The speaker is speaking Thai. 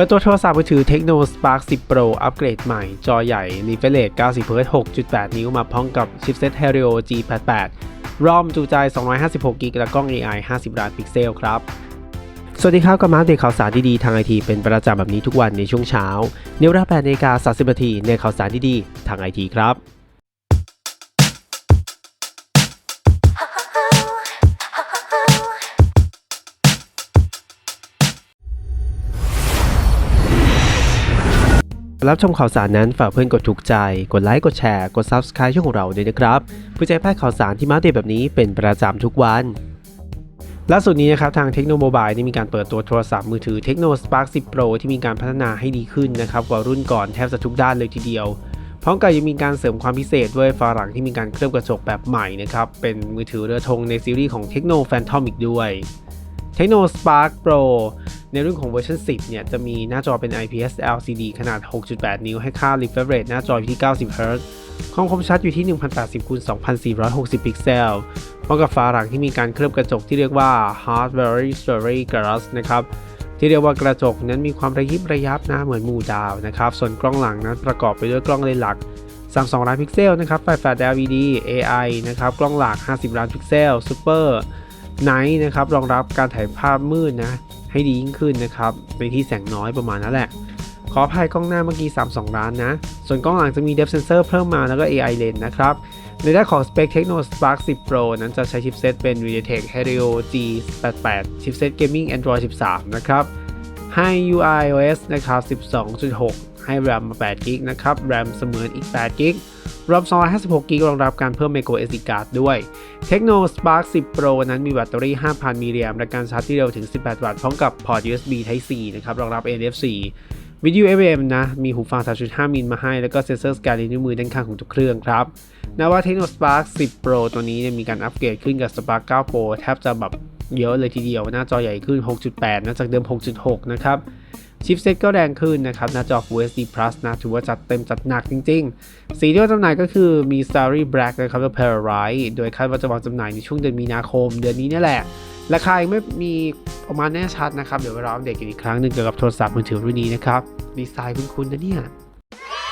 ปิดตัวโทรศัพท์มือถือ Tecno Spark 10 Pro อัปเกรดใหม่ จอใหญ่ refresh rate 90 Hz 6.8 นิ้วมาพร้อมกับ chipset Helio G88 รอมจุใจ 256กิกและกล้อง AI 50 ล้านพิกเซลครับ สวัสดีครับกับมาเดตข่าวสารดีๆทางไอทีเป็นประจำแบบนี้ทุกวันในช่วงเช้าในเวลา8นาฬิกา30นาทีในข่าวสารดีๆทางไอทีครับ รับชมข่าวสารนั้นฝากเพื่อนกดถูกใจ กดไลค์ กดแชร์ กด Subscribe ช่องของเราด้วยนะครับเพื่อจะให้พลาดข่าวสารที่มาเดตแบบนี้เป็นประจำทุกวันล่าสุดนี้นะครับทางเทคโนโมบายได้มีการเปิดตัวโทรศัพท์มือถือ Tecno Spark 10 Pro ที่มีการพัฒนาให้ดีขึ้นนะครับกว่ารุ่นก่อนแทบจะทุกด้านเลยทีเดียว พร้อมกับยังมีการเสริมความพิเศษด้วยฝาหลังที่มีการเคลือบกระจกแบบใหม่นะครับเป็นมือถือเรือธงในซีรีส์ของ Tecno Phantom อีกด้วย Tecno Spark Pro ในรุ่นของเวอร์ชัน10 เนี่ย จะมีหน้าจอเป็น IPS LCD ขนาด 6.8 นิ้ว ให้ค่า refresh rate หน้าจออยู่ที่ 90 Hz ความคมชัดอยู่ที่ 1080คูณ2460 พิกเซลพร้อมกับฝาหลังที่มีการเคลือบกระจกที่เรียกว่า Hardware Story Glass นะครับ ที่เรียกว่ากระจกนั้นมีความระยิบระยับนะเหมือนมูดาวนะครับ ส่วนกล้องหลังนั้นประกอบไปด้วยกล้องเลนส์หลัก 32 ล้านพิกเซลนะครับไฟแฟลช LED AI นะครับ กล้องหลัก 50 ล้านพิกเซล Super Night นะครับ รองรับการถ่ายภาพมืดนะ ให้ดียิ่งขึ้นนะครับในที่แสงน้อยประมาณนั้นแหละ ขออภัยกล้องหน้าเมื่อกี้ 32 ล้านนะ ส่วนกล้องหลังจะมี Depth Sensor เพิ่มมาแล้วก็ AI Lens นะครับในด้านของ Spec Techno Spark 10 Pro นั้นจะใช้ชิปเซตเป็น MediaTek Helio G88 ชิปเซต Gaming Android 13 นะครับ ให้ UI OS นะครับ 12.6 ให้ RAM มา8 GB นะครับ RAM เสมือนอีก8 GB รอม 256 GB รองรับการเพิ่ม micro SD card ด้วย Tecno Spark 10 Pro นั้นมีแบตเตอรี่ 5,000 มิลลิแอมป์และการชาร์จที่เร็วถึง 18 วัตต์พร้อมกับพอร์ต USB Type C นะครับรองรับ NFC วิดีโอ FM นะ มีหูฟัง 3.5 มิลมาให้ แล้วก็เซ็นเซอร์สแกนนิ้วมือด้านข้างของทุกเครื่องครับนว่า Tecno Spark 10 Pro ตัวนี้เนี่ยมีการอัปเกรดขึ้นกับ Spark 9 Pro แทบจะแบบเยอะเลยทีเดียว หน้าจอใหญ่ขึ้น 6.8 นะจากเดิม 6.6 นะครับ ชิปเซ็ตก็แรงขึ้นนะครับหน้าจอ Full HD Plus นะถือว่าจัดเต็มจัดหนักจริง ๆ สีที่ว่าจำหน่ายก็คือมี Starry Black นะครับและ Paradise โดยคาดว่าจะวางจำหน่ายในช่วงเดือนมีนาคม เดือนนี้นี่แหละ ราคายังไม่มีออกมาแน่ชัดนะครับ เดี๋ยวเราอัปเดตกันอีกครั้งหนึ่งเกี่ยวกับโทรศัพท์มือถือรุ่นนี้นะครับ ดีไซน์คุ้นๆนะเนี่ย